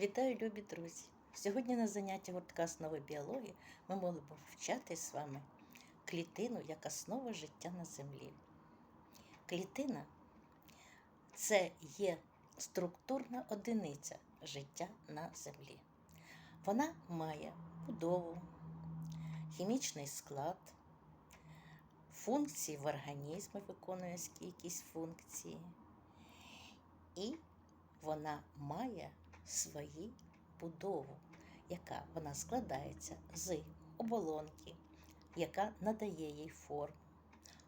Вітаю, любі друзі! Сьогодні на занятті гуртка основи біології ми могли б вивчати з вами клітину як основа життя на землі. Клітина це є структурна одиниця життя на землі. Вона має будову, хімічний склад, функції в організмі виконує якісь функції. І вона має свою будову, яка вона складається з оболонки, яка надає їй форму.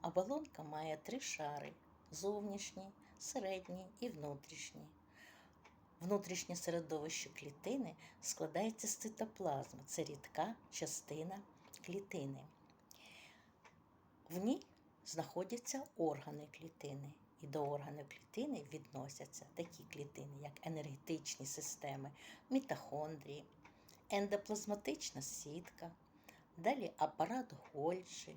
Оболонка має три шари: зовнішній, середній і внутрішній. Внутрішнє середовище клітини складається з цитоплазми. Це рідка частина клітини. В ній знаходяться органи клітини. І до органів клітини відносяться такі клітини, як енергетичні системи, мітохондрії, ендоплазматична сітка, далі апарат Гольші,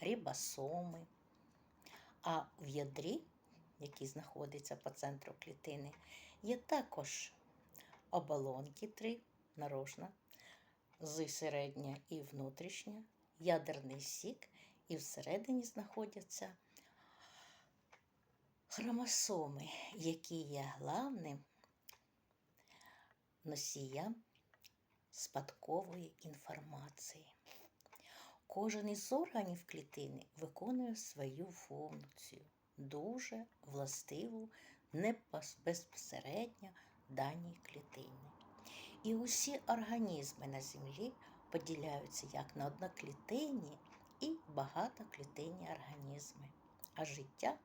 рибосоми. А в ядрі, який знаходиться по центру клітини, є також оболонки три, наружна, з середня і внутрішня, ядерний сік, і всередині знаходяться хромосоми, які є главним носієм спадкової інформації. Кожен із органів клітини виконує свою функцію, дуже властиву, не безпосередньо даній клітині. І усі організми на землі поділяються як на одноклітинні і багатоклітинні організми, а життя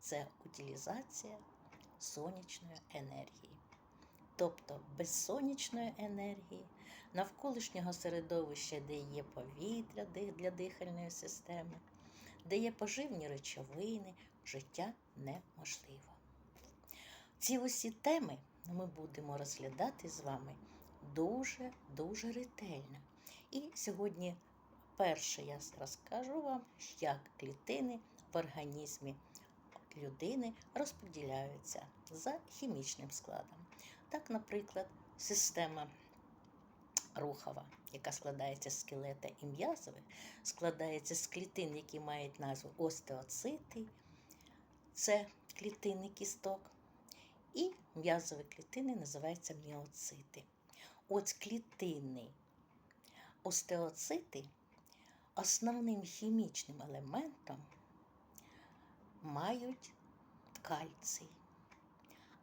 це утилізація сонячної енергії. Тобто без сонячної енергії, навколишнього середовища, де є повітря для дихальної системи, де є поживні речовини, життя неможливо. Ці усі теми ми будемо розглядати з вами дуже-дуже ретельно. І сьогодні перше я розкажу вам, як клітини в організмі людини розподіляються за хімічним складом. Так, наприклад, система рухова, яка складається з скелета і м'язових, складається з клітин, які мають назву остеоцити, це клітини кісток, і м'язові клітини називаються міоцити. От клітини остеоцити основним хімічним елементом мають кальцій,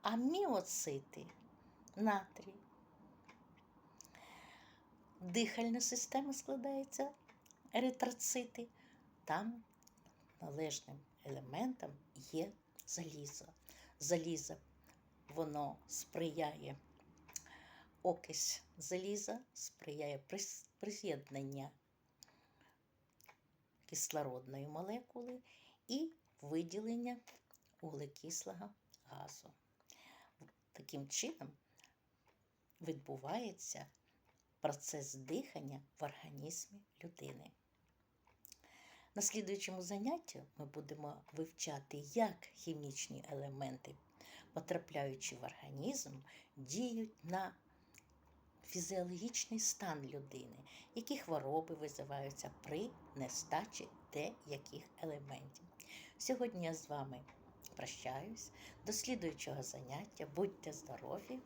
а міоцити натрій. Дихальна система складається еритроцити. Там належним елементом є залізо. Залізо воно сприяє окись заліза, сприяє приз'єднання кислородної молекули виділення вуглекислого газу. Таким чином відбувається процес дихання в організмі людини. На слідуючому занятті ми будемо вивчати, як хімічні елементи, потрапляючи в організм, діють на фізіологічний стан людини, які хвороби визиваються при нестачі деяких елементів. Сьогодні я з вами прощаюсь. До слідуючого заняття. Будьте здорові!